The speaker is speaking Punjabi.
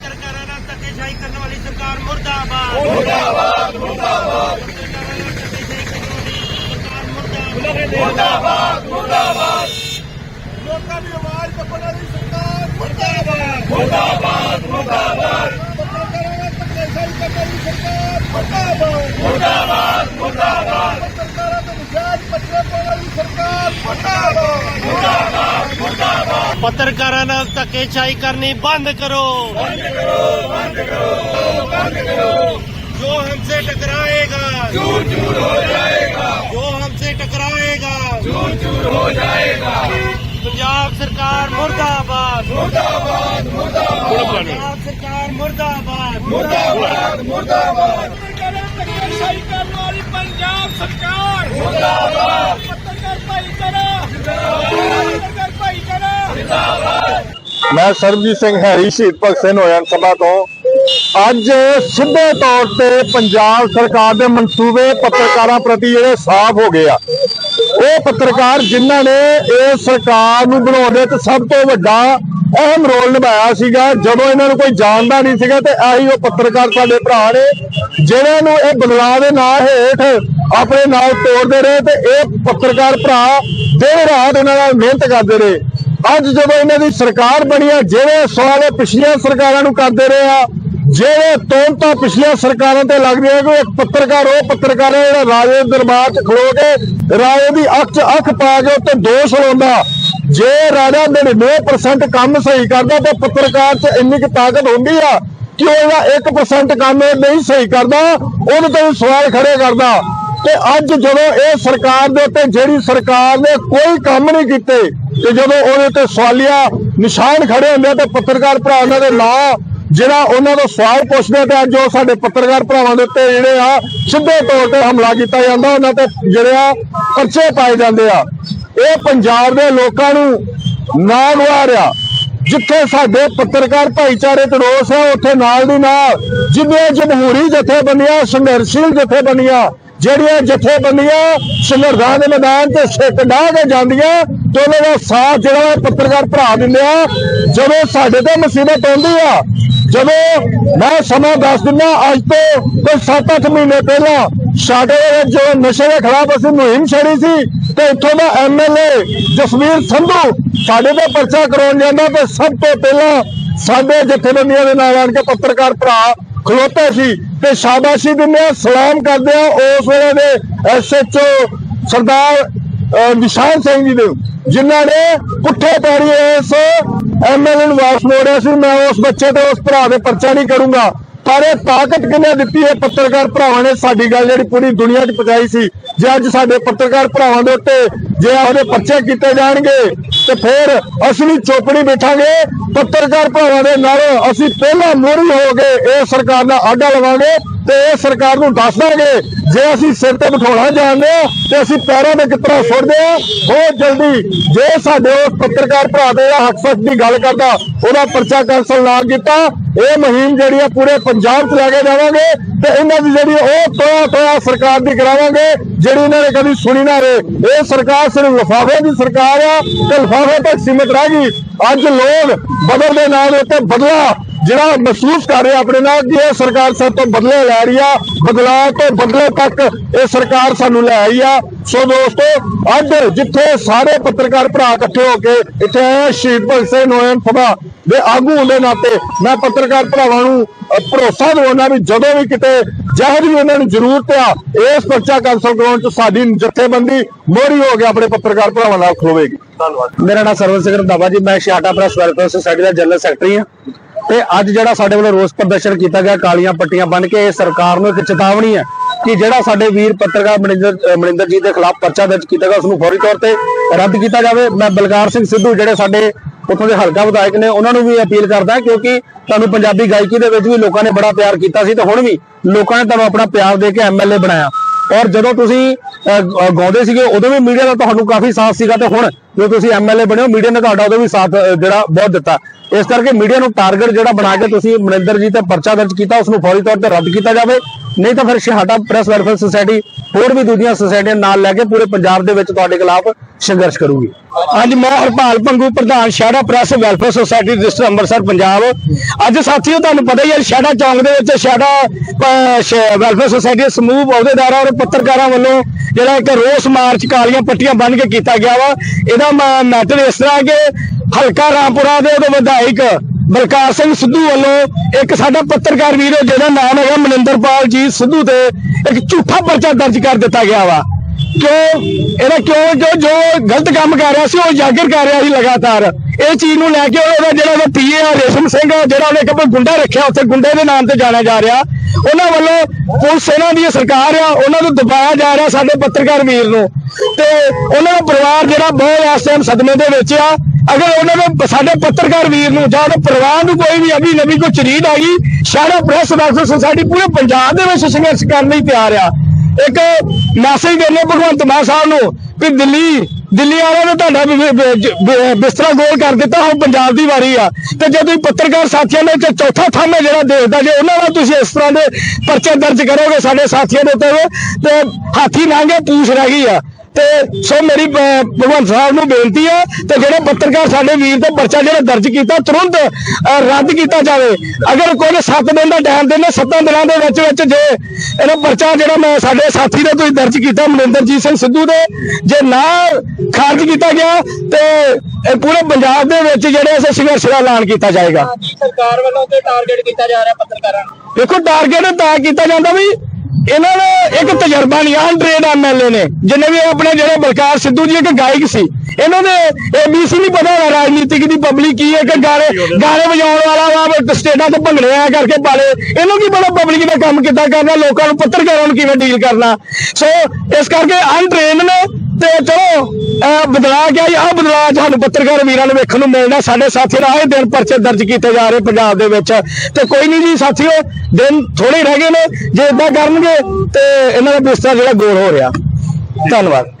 ਸਰਕਾਰਾਂ ਨਾਲ ਧੱਕੇਸ਼ਾਹੀ ਕਰਨ ਵਾਲੀ ਸਰਕਾਰ ਮੁਰਦਾਬਾਦ। ਮੁਰਦਾਬਾਦ ਮੁਰਦਾਬਾਦ। ਮੁਰਦਾਬਾਦ। ਮੁਰਦਾਬਾਦ ਲੋਕਾਂ ਦੀ ਆਵਾਜ਼ ਪਕੜਨ ਵਾਲੀ ਸਰਕਾਰ ਮੁਰਦਾਬਾਦ। ਮੁਰਦਾਬਾਦ ਮੁਰਦਾਬਾਦ। ਸਰਕਾਰ ਮੁਰਦਾਬਾਦ। ਮੁਰਦਾਬਾਦ ਮੁਰਦਾਬਾਦ। ਪੱਤਰਕਾਰਾਂ ਤੋਂ ਨਿਸ਼ਾਨ ਪੱਤਰ ਪਾਉਣ ਵਾਲੀ ਸਰਕਾਰ ਮੁਰਦਾਬਾਦ। पत्रकार धक्केशाही करनी बंद करो बंद करो बंद करो जो हमसे टकराएगा चूर चूर हो जाएगा जो हमसे टकराएगा चूर चूर हो जाएगा पंजाब सरकार मुर्दाबाद मुर्दाबाद मुर्दाबाद पंजाब सरकार मुर्दाबाद मुर्दाबाद मुर्दाबाद पंजाब सरकार मुर्दाबाद ਮੈਂ ਸਰਬਜੀਤ ਸਿੰਘ ਹੈਰੀ ਸ਼ਹੀਦ ਭਗਤ ਸਿੰਘ ਨੋਇਨ ਸਭਾ ਤੋਂ। ਅੱਜ ਸਿੱਧੇ ਤੌਰ ਤੇ ਪੰਜਾਬ ਸਰਕਾਰ ਦੇ ਮਨਸੂਬੇ ਪੱਤਰਕਾਰਾਂ ਪ੍ਰਤੀ ਜਿਹੜੇ ਸਾਫ਼ ਹੋ ਗਏ ਆ। ਉਹ ਪੱਤਰਕਾਰ ਜਿਨ੍ਹਾਂ ਨੇ ਇਹ ਸਰਕਾਰ ਨੂੰ ਬਣਾਉਣ ਦੇ ਵਿੱਚ ਸਭ ਤੋਂ ਵੱਡਾ ਅਹਿਮ ਰੋਲ ਨਿਭਾਇਆ ਸੀਗਾ। ਜਦੋਂ ਇਹਨਾਂ ਨੂੰ ਕੋਈ ਜਾਣਦਾ ਨਹੀਂ ਸੀਗਾ ਤੇ ਆਹੀ ਉਹ ਪੱਤਰਕਾਰ ਸਾਡੇ ਭਰਾ ਨੇ, ਜਿਹਨਾਂ ਨੂੰ ਇਹ ਬਦਲਾਅ ਦੇ ਨਾਂ ਹੇਠ ਆਪਣੇ ਨਾਲ ਤੋੜਦੇ ਰਹੇ ਤੇ ਇਹ ਪੱਤਰਕਾਰ ਭਰਾ ਦਿਨ ਰਾਤ ਉਹਨਾਂ ਨਾਲ ਮਿਹਨਤ ਕਰਦੇ ਰਹੇ। ਅੱਜ ਜਦੋਂ ਇਹਨਾਂ ਦੀ ਸਰਕਾਰ ਬਣੀ ਆ ਜਿਹੜੇ ਸਵਾਲ ਇਹ ਪਿਛਲੀਆਂ ਸਰਕਾਰਾਂ ਨੂੰ ਕਰਦੇ ਰਹੇ ਆ ਜਿਹੜੇ ਤੋਮਤਾਂ ਪਿਛਲੀਆਂ ਸਰਕਾਰਾਂ ਤੇ ਲੱਗਦੀਆਂ ਕਿ ਇੱਕ ਪੱਤਰਕਾਰ, ਉਹ ਪੱਤਰਕਾਰ ਹੈ ਜਿਹੜਾ ਰਾਜੇ ਦਰਬਾਰ 'ਚ ਖਲੋ ਕੇ ਰਾਜੇ ਦੀ ਅੱਖ 'ਚ ਅੱਖ ਪਾ ਕੇ ਉੱਤੇ ਦੋਸ਼ ਲਾਉਂਦਾ। ਜੇ ਰਾਜਾ 99% ਕੰਮ ਸਹੀ ਕਰਦਾ, ਤਾਂ ਪੱਤਰਕਾਰ 'ਚ ਇੰਨੀ ਕੁ ਤਾਕਤ ਹੁੰਦੀ ਆ ਕਿ ਉਹਦਾ ਜਿਹੜਾ 1% ਕੰਮ ਇਹ ਨਹੀਂ ਸਹੀ ਕਰਦਾ, ਉਹਦੇ ਤੇ ਸਵਾਲ ਖੜੇ ਕਰਦਾ। ਤੇ ਅੱਜ ਜਦੋਂ ਇਹ ਸਰਕਾਰ ਦੇ ਉੱਤੇ, ਜਿਹੜੀ ਸਰਕਾਰ ਨੇ ਕੋਈ ਕੰਮ ਨਹੀਂ ਕੀਤੇ, ਤੇ ਜਦੋਂ ਉਹਦੇ ਤੇ ਸਵਾਲੀਆ ਨਿਸ਼ਾਨ ਖੜੇ ਹੁੰਦੇ ਆ ਤੇ ਪੱਤਰਕਾਰ ਭਰਾ ਉਹਨਾਂ ਦੇ ਨਾਂ, ਜਿਹੜਾ ਉਹਨਾਂ ਤੋਂ ਸਵਾਲ ਪੁੱਛਦੇ ਤੇ ਅੱਜ ਉਹ ਸਾਡੇ ਪੱਤਰਕਾਰ ਭਰਾਵਾਂ ਦੇ ਉੱਤੇ ਜਿਹੜੇ ਆ, ਸਿੱਧੇ ਤੌਰ ਤੇ ਹਮਲਾ ਕੀਤਾ ਜਾਂਦਾ, ਉਹਨਾਂ ਤੇ ਜਿਹੜੇ ਆ ਪਰਚੇ ਪਾਏ ਜਾਂਦੇ ਆ। ਇਹ ਪੰਜਾਬ ਦੇ ਲੋਕਾਂ ਨੂੰ ਨਾ ਗਵਾਰਿਆ ਜਿੱਥੇ ਸਾਡੇ ਪੱਤਰਕਾਰ ਭਾਈਚਾਰੇ ਤੇ ਰੋਸ ਹੈ ਉੱਥੇ ਨਾਲ ਦੀ ਨਾਲ ਜਿੰਨੀਆਂ ਜਮਹੂਰੀ ਜਥੇਬੰਦੀਆਂ, ਸੰਘਰਸ਼ੀਲ ਜਥੇਬੰਦੀਆਂ ਜਿਹੜੀਆਂ ਜਥੇਬੰਦੀਆਂ ਸੰਵਿਧਾਨ ਦੇ ਮੈਦਾਨ ਤੇ ਸਿੱਟ ਡਾਹ ਕੇ ਜਾਂਦੀਆਂ, ਤੇ ਉਹਨਾਂ ਦਾ ਸਾਥ ਜਿਹੜਾ ਉਹ ਪੱਤਰਕਾਰ ਭਰਾ ਦਿੰਦੇ ਆ। ਜਦੋਂ ਸਾਡੇ ਤੇ ਮੁਸੀਬਤ ਆਉਂਦੀ ਆ, ਜਦੋਂ ਮੈਂ ਸਮਾਂ ਦੱਸ ਦਿੰਦਾ, ਅੱਜ ਤੋਂ ਕੋਈ 7-8 ਮਹੀਨੇ ਪਹਿਲਾਂ ਸਾਡੇ ਜੋ ਨਸ਼ੇ ਦੇ ਖਿਲਾਫ ਅਸੀਂ ਮੁਹਿੰਮ ਛੇੜੀ ਸੀ, ਤੇ ਇੱਥੋਂ ਦਾ ਐਮਐਲਏ ਜਸਵੀਰ ਸੰਧੂ ਸਾਡੇ ਤੇ ਪਰਚਾ ਕਰਾਉਣ ਜਾਂਦਾ, ਤੇ ਸਭ ਤੋਂ ਪਹਿਲਾਂ ਸਾਡੇ ਜਥੇਬੰਦੀਆਂ ਦੇ ਨਾਲ ਆਣ ਕੇ ਪੱਤਰਕਾਰ ਭਰਾ ਖਲੋਤੇ ਸੀ ਤੇ ਸ਼ਾਬਾਸ਼ੀ ਦਿੰਦੇ ਆ, ਸਲਾਮ ਕਰਦੇ ਆ ਉਸ ਵੇਲੇ ਦੇ ਐਸਐਚਓ ਸਰਦਾਰ ਨਿਸ਼ਾਨ ਸਿੰਘ ਜੀ ਦੇ, ਜਿਨ੍ਹਾਂ ਨੇ ਪੁੱਠੇ ਪੈਰੀ ਇਸ ਐਮਐਲਏ ਨੂੰ ਵਾਪਸ ਮੋੜਿਆ ਸੀ। ਮੈਂ ਉਸ ਬੱਚੇ ਤੇ ਉਸ ਭਰਾ ਦੇ ਪਰਚਾ ਨਹੀਂ ਕਰੂੰਗਾ, ਪਰ ਇਹ ਤਾਕਤ ਕਿਹਨੇ ਦਿੱਤੀ ਹੈ? ਪੱਤਰਕਾਰ ਭਰਾਵਾਂ ਨੇ ਸਾਡੀ ਗੱਲ ਜਿਹੜੀ ਪੂਰੀ ਦੁਨੀਆ 'ਚ ਪਹੁੰਚਾਈ ਸੀ, ਜੇ ਅੱਜ ਸਾਡੇ ਪੱਤਰਕਾਰ ਭਰਾਵਾਂ ਦੇ ਉੱਤੇ ਜੇ ਉਹਦੇ ਪਰਚੇ ਕੀਤੇ ਜਾਣਗੇ ਤੇ ਫਿਰ ਅਸੀਂ ਚੋਪੜੀ ਬੈਠਾਂਗੇ। ਪੱਤਰਕਾਰ ਭਰਾਵਾਂ ਦੇ ਨਾਲ ਅਸੀਂ ਪਹਿਲਾਂ ਮੋਰੀ ਹੋ ਕੇ ਇਹ ਸਰਕਾਰ ਦਾ ਆਡਾ ਲਵਾਂਗੇ। ਤੇ ਇਹ ਸਰਕਾਰ ਨੂੰ ਦੱਸ ਦਾਂਗੇ, ਜੇ ਅਸੀਂ ਸਿਰ ਤੇ ਬਿਠਾਉਣਾ ਜਾਣਦੇ ਆ ਤੇ ਅਸੀਂ ਪੈਰਾਂ ਦੇ ਕਿਤਰਾ ਸੁੱਟਦੇ ਆ ਬਹੁਤ ਜਲਦੀ ਜੇ ਸਾਡੇ ਉਸ ਪੱਤਰਕਾਰ ਭਰਾ ਦੇ ਹੱਕ ਸੱਚ ਦੀ ਗੱਲ ਕਰਦਾ, ਉਹਦਾ ਪਰਚਾ ਕੈਂਸਲ ਨਾ ਕੀਤਾ, ਇਹ ਮੁਹਿੰਮ ਜਿਹੜੀ ਆ ਪੂਰੇ ਪੰਜਾਬ 'ਚ ਲੈ ਕੇ ਜਾਵਾਂਗੇ, ਤੇ ਇਹਨਾਂ ਦੀ ਜਿਹੜੀ ਉਹ ਤੋਆ ਤੋਆ ਸਰਕਾਰ ਦੀ ਕਰਾਵਾਂਗੇ, ਜਿਹੜੀ ਇਹਨਾਂ ਨੇ ਕਦੀ ਸੁਣੀ ਨਾ ਰਹੇ। ਇਹ ਸਰਕਾਰ ਸਿਰਫ ਲਿਫਾਫੇ ਦੀ ਸਰਕਾਰ ਆ, ਤੇ ਲਿਫਾਫੇ ਤੱਕ ਸੀਮਿਤ ਰਹਿ ਗਈ। ਅੱਜ ਲੋਕ ਬਦਲ ਦੇ ਨਾਂ ਉੱਤੇ ਬਦਲਾ ਜਿਹੜਾ ਮਹਿਸੂਸ ਕਰ ਰਿਹਾ ਆਪਣੇ ਨਾਲ ਕਿ ਇਹ ਸਰਕਾਰ ਸਾਡੇ ਤੋਂ ਬਦਲੇ ਲੈ ਰਹੀ ਆ ਬਦਲਾਅ ਤੋਂ ਬਦਲੇ ਤੱਕ ਇਹ ਸਰਕਾਰ ਸਾਨੂੰ ਲੈ ਆਈ ਆ। ਸੋ ਦੋਸਤੋ ਅੱਜ ਜਿੱਥੇ ਸਾਰੇ ਪੱਤਰਕਾਰ ਭਰਾ ਇਕੱਠੇ ਹੋ ਕੇ ਇੱਥੇ ਆਏ ਸ਼ਹੀਦ ਭਗਤ ਸਿੰਘ ਨੋਇਨ ਸਭਾ ਦੇ ਆਗੂ ਹੁੰਦੇ ਨਾਤੇ ਮੈਂ ਪੱਤਰਕਾਰ ਭਰਾਵਾਂ ਨੂੰ ਭਰੋਸਾ ਦਿਵਾਉਣਾ ਵੀ ਜਦੋਂ ਵੀ ਕਿਤੇ ਜਿਹੋ ਜਿਹੀ ਉਹਨਾਂ ਨੂੰ ਜ਼ਰੂਰਤ ਆ ਇਸ ਪਰਚਾ ਕੈਂਸਲ ਕਰਾਉਣ ਚ ਸਾਡੀ ਜਥੇਬੰਦੀ ਮੋਹਰੀ ਹੋ ਕੇ ਆਪਣੇ ਪੱਤਰਕਾਰ ਭਰਾਵਾਂ ਨਾਲ ਖਲੋਵੇਗੀ। ਧੰਨਵਾਦ। ਮੇਰਾ ਨਾਮ ਸਰਵਨ ਸਿੰਘ ਰੰਧਾਵਾ ਜੀ ਮੈਂ ਛਿਆਟਾ ਪ੍ਰੈਸ ਵੈਲਫੇਅਰ ਸੁਸਾਇਟੀ ਦਾ ਜਨਰਲ ਸੈਕਟਰੀ ਹਾਂ। ਤੇ ਅੱਜ ਜਿਹੜਾ ਸਾਡੇ ਵੱਲੋਂ ਰੋਸ ਪ੍ਰਦਰਸ਼ਨ ਕੀਤਾ ਗਿਆ, ਕਾਲੀਆਂ ਪੱਟੀਆਂ ਬੰਨ ਕੇ, ਇਹ ਸਰਕਾਰ ਨੂੰ ਇੱਕ ਚੇਤਾਵਨੀ ਹੈ ਕਿ ਜਿਹੜਾ ਸਾਡੇ ਵੀਰ ਪੱਤਰਕਾਰ ਮਨਿੰਦਰ ਮਨਿੰਦਰ ਜੀ ਦੇ ਖਿਲਾਫ ਪਰਚਾ ਦਰਜ ਕੀਤਾ ਗਿਆ ਉਸ ਨੂੰ ਫੌਰੀ ਤੌਰ ਤੇ ਰੱਦ ਕੀਤਾ ਜਾਵੇ। ਮੈਂ ਬਲਕਾਰ ਸਿੰਘ ਸਿੱਧੂ ਜਿਹੜੇ ਸਾਡੇ ਉੱਥੋਂ ਦੇ ਹਲਕਾ ਵਿਧਾਇਕ ਨੇ, ਉਹਨਾਂ ਨੂੰ ਵੀ ਅਪੀਲ ਕਰਦਾ ਕਿਉਂਕਿ ਤੁਹਾਨੂੰ ਪੰਜਾਬੀ ਗਾਇਕੀ ਦੇ ਵਿੱਚ ਵੀ ਲੋਕਾਂ ਨੇ ਬੜਾ ਪਿਆਰ ਕੀਤਾ ਸੀ ਤੇ ਹੁਣ ਵੀ ਲੋਕਾਂ ਨੇ ਤੁਹਾਨੂੰ ਆਪਣਾ ਪਿਆਰ ਦੇ ਕੇ ਐਮਐਲਏ ਬਣਾਇਆ। ਔਰ ਜਦੋਂ ਤੁਸੀਂ ਅਹ, ਗਾਉਂਦੇ ਸੀਗੇ ਉਦੋਂ ਵੀ ਮੀਡੀਆ ਦਾ ਤੁਹਾਨੂੰ ਕਾਫੀ ਸਾਥ ਸੀਗਾ ਤੇ ਹੁਣ ਜੋ ਤੁਸੀਂ ਐਮਐਲਏ ਬਣੇ ਹੋ ਮੀਡੀਆ ਨੇ ਤੁਹਾਡਾ ਉਦੋਂ ਵੀ ਸਾਥ ਜਿਹੜਾ ਬਹੁਤ ਦਿੱਤਾ। ਇਸ ਕਰਕੇ ਮੀਡੀਆ ਨੂੰ ਟਾਰਗੇਟ ਜਿਹੜਾ ਬਣਾ ਕੇ ਤੁਸੀਂ ਮਨਿੰਦਰ ਜੀ ਤੇ ਪਰਚਾ ਦਰਜ ਕੀਤਾ ਉਸ ਨੂੰ ਫੌਰੀ ਤੌਰ ਤੇ ਰੱਦ ਕੀਤਾ ਜਾਵੇ। ਨਹੀਂ ਤਾਂ ਫਿਰ ਸ਼ਹਾਟਾ ਪ੍ਰੈਸ ਵੈਲਫੇਅਰ ਸੁਸਾਇਟੀ ਹੋਰ ਵੀ ਦੂਜੀਆਂ ਸੁਸਾਇਟੀਆਂ ਨਾਲ ਲੈ ਕੇ ਪੂਰੇ ਪੰਜਾਬ ਦੇ ਵਿੱਚ ਤੁਹਾਡੇ ਖਿਲਾਫ ਸੰਘਰਸ਼ ਕਰੂਗੀ। ਅੱਜ ਮੈਂ ਹਰਪਾਲ ਪੰਗੂ, ਪ੍ਰਧਾਨ ਸ਼ਹਿਰਾ press welfare society district Amritsar, Punjab. ਅੱਜ ਸਾਥੀਓ, ਤੁਹਾਨੂੰ ਪਤਾ ਹੀ ਹੈ, ਸ਼ਹਿਰਾ ਚੌਂਕ ਦੇ ਵਿੱਚ ਸ਼ਹਿਰਾ ਵੈਲਫੇਅਰ ਸੁਸਾਇਟੀ ਦੇ ਸਮੂਹ ਅਹੁਦੇਦਾਰਾਂ ਔਰ ਪੱਤਰਕਾਰਾਂ ਵੱਲੋਂ ਜਿਹੜਾ ਇੱਕ ਰੋਸ ਮਾਰਚ ਕਾਲੀਆਂ ਪੱਟੀਆਂ ਬੰਨ੍ਹ ਕੇ ਕੀਤਾ ਗਿਆ ਵਾ। ਇਹਦਾ ਮੈਟਰ ਇਸ ਤਰ੍ਹਾਂ ਕਿ ਹਲਕਾ ਰਾਮਪੁਰਾ ਦੇ ਉਹਦੇ ਵਿਧਾਇਕ ਬਲਕਾਰ ਸਿੰਘ ਸਿੱਧੂ ਵੱਲੋਂ ਇੱਕ ਸਾਡਾ ਪੱਤਰਕਾਰ ਵੀਰ ਜਿਹਦਾ ਨਾਮ ਹੈਗਾ ਮਨਿੰਦਰਪਾਲ ਜੀ ਸਿੱਧੂ ਤੇ ਇੱਕ ਝੂਠਾ ਪਰਚਾ ਦਰਜ ਕਰ ਦਿੱਤਾ ਗਿਆ ਵਾ। ਕਿਉਂ? ਇਹਦਾ ਕਿਉਂ? ਜੋ ਜੋ ਗਲਤ ਕੰਮ ਕਰ ਰਿਹਾ ਸੀ, ਉਹ ਉਜਾਗਰ ਕਰ ਰਿਹਾ ਸੀ ਲਗਾਤਾਰ। ਇਹ ਚੀਜ਼ ਨੂੰ ਲੈ ਕੇ ਉਹਦਾ ਜਿਹੜਾ ਉਹਦਾ ਪੀਏ ਆ, ਰੇਸ਼ਮ ਸਿੰਘ ਜਿਹੜਾ ਉਹਨੇ ਇੱਕ ਗੁੰਡਾ ਰੱਖਿਆ, ਉੱਥੇ ਗੁੰਡੇ ਦੇ ਨਾਮ ਤੇ ਜਾਣਿਆ ਜਾ ਰਿਹਾ। ਉਹਨਾਂ ਵੱਲੋਂ ਪੁਲਿਸ, ਇਹਨਾਂ ਦੀ ਸਰਕਾਰ ਆ, ਉਹਨਾਂ ਨੂੰ ਦਬਾਇਆ ਜਾ ਰਿਹਾ ਸਾਡੇ ਪੱਤਰਕਾਰ ਵੀਰ ਨੂੰ। ਤੇ ਉਹਨਾਂ ਦਾ ਪਰਿਵਾਰ ਜਿਹੜਾ ਬਹੁਤ ਇਸ ਟਾਈਮ ਸਦਮੇ ਦੇ ਵਿੱਚ ਆ। ਅਗਰ ਉਹਨਾਂ ਦੇ ਸਾਡੇ ਪੱਤਰਕਾਰ ਵੀਰ ਨੂੰ ਜਾਂ ਉਹਦੇ ਪਰਿਵਾਰ ਨੂੰ ਕੋਈ ਵੀ ਅਭੀ ਨਵੀਂ ਕੋਈ ਚਰੀਦ ਆ ਗਈ, ਸਾਰਾ ਪ੍ਰੈਸ ਵੈਲਫੇਅਰ ਸੁਸਾਇਟੀ ਪੂਰੇ ਪੰਜਾਬ ਦੇ ਵਿੱਚ ਸੰਘਰਸ਼ ਕਰਨ ਲਈ ਤਿਆਰ ਆ। ਇੱਕ ਮੈਸੇਜ ਦੇਣੇ ਭਗਵੰਤ ਮਾਨ ਸਾਹਿਬ ਨੂੰ ਕਿ ਦਿੱਲੀ ਦਿੱਲੀ ਵਾਲਿਆਂ ਨੇ ਤੁਹਾਡਾ ਬਿਸਤਰਾ ਗੋਲ ਕਰ ਦਿੱਤਾ ਹੁਣ ਪੰਜਾਬ ਦੀ ਵਾਰੀ ਆ। ਤੇ ਜੇ ਤੁਸੀਂ ਪੱਤਰਕਾਰ ਸਾਥੀਆਂ ਨੇ ਤੇ ਚੌਥਾ ਥੰਮ ਹੈ ਜਿਹੜਾ ਦੇਖਦਾ ਜੇ ਉਹਨਾਂ ਨਾਲ ਤੁਸੀਂ ਇਸ ਤਰ੍ਹਾਂ ਦੇ ਪਰਚੇ ਦਰਜ ਕਰੋਗੇ ਸਾਡੇ ਸਾਥੀਆਂ ਦੇ ਉੱਤੇ, ਤੇ ਹਾਥੀ ਨਾਂਗੇ ਪੂਛ ਰਹਿ ਗਈ ਆ। ਤੇ ਸੋ ਮੇਰੀ ਭਗਵੰਤ ਸਾਹਿਬ ਨੂੰ ਬੇਨਤੀ ਹੈ ਤੇ ਜਿਹੜੇ ਪੱਤਰਕਾਰ ਸਾਡੇ ਵੀਰ ਤੇ ਪਰਚਾ ਜਿਹੜਾ ਦਰਜ ਕੀਤਾ ਤੁਰੰਤ ਰੱਦ ਕੀਤਾ ਜਾਵੇ। ਅਗਰ ਕੋਈ 7 ਦਿਨ ਦਾ ਟਾਈਮ ਦੇਣਾ 7 ਦਿਨਾਂ ਦੇ ਵਿੱਚ ਵਿੱਚ ਜੇ ਇਹਦਾ ਪਰਚਾ ਜਿਹੜਾ ਮੈਂ ਸਾਡੇ ਸਾਥੀ ਦਾ ਤੁਸੀਂ ਦਰਜ ਕੀਤਾ ਮਨਿੰਦਰਜੀਤ ਸਿੰਘ ਸਿੱਧੂ ਦੇ ਜੇ ਨਾ ਖਾਰਜ ਕੀਤਾ ਗਿਆ ਤੇ ਇਹ ਪੂਰੇ ਪੰਜਾਬ ਦੇ ਵਿੱਚ ਜਿਹੜੇ ਇਸ ਸੰਘਰਸ਼ ਦਾ ਐਲਾਨ ਕੀਤਾ ਜਾਏਗਾ। ਸਰਕਾਰ ਵੱਲੋਂ ਤੇ ਟਾਰਗੇਟ ਕੀਤਾ ਜਾ ਰਿਹਾ ਪੱਤਰਕਾਰਾਂ ਨੂੰ। ਦੇਖੋ ਟਾਰਗੇਟ ਤਾਂ ਕੀਤਾ ਜਾਂਦਾ ਵੀ ਇਹਨਾਂ ਨੇ ਇੱਕ ਤਜਰਬਾ ਨਹੀਂ ਅਨਟ੍ਰੇਡ ਐਮਐਲਏ ਨੇ, ਜਿੰਨੇ ਵੀ ਆਪਣੇ ਜਿਹੜੇ ਬਲਕਾਰ ਸਿੱਧੂ ਜੀ ਇੱਕ ਗਾਇਕ ਸੀ, ਇਹਨਾਂ ਦੇ ਏਬੀਸੀ ਨਹੀਂ ਪਤਾ ਹੋਣਾ, ਰਾਜਨੀਤਿਕ ਦੀ ਪਬਲਿਕ ਕੀ ਹੈ, ਕਿ ਗਾਣੇ ਗਾਣੇ ਵਜਾਉਣ ਵਾਲਾ ਵਾ ਸਟੇਟਾਂ ਤੋਂ ਭੰਗੜੇ ਆ ਕਰਕੇ ਪਾਲੇ ਇਹਨੂੰ ਕੀ ਪਤਾ ਪਬਲਿਕ ਦਾ ਕੰਮ ਕਿੱਦਾਂ ਕਰਨਾ, ਲੋਕਾਂ ਨੂੰ ਪੱਤਰਕਾਰਾਂ ਨੂੰ ਕਿਵੇਂ ਡੀਲ ਕਰਨਾ। ਸੋ ਇਸ ਕਰਕੇ ਅਨਟ੍ਰੇਨਡ ਨੇ ਤੇ ਚਲੋ ਅਹ ਬਦਲਾਅ ਗਿਆ ਆਹ ਬਦਲਾਅ ਸਾਨੂੰ ਪੱਤਰਕਾਰ ਵੀਰਾਂ ਨੂੰ ਵੇਖਣ ਨੂੰ ਮਿਲਣਾ ਸਾਡੇ ਸਾਥੀ ਦਾ ਦਿਨ ਪਰਚੇ ਦਰਜ ਕੀਤੇ ਜਾ ਰਹੇ ਪੰਜਾਬ ਦੇ ਵਿੱਚ। ਤੇ ਕੋਈ ਨਹੀਂ ਜੀ, ਸਾਥੀਓ, ਦਿਨ ਥੋੜੇ ਰਹਿ ਗਏ ਨੇ। ਜੇ ਇਦਾਂ ਕਰਨਗੇ ਤੇ ਇਹਨਾਂ ਦਾ ਬਿਸਤਰਾ ਜਿਹੜਾ ਗੋਲ ਹੋ ਰਿਹਾ। ਧੰਨਵਾਦ।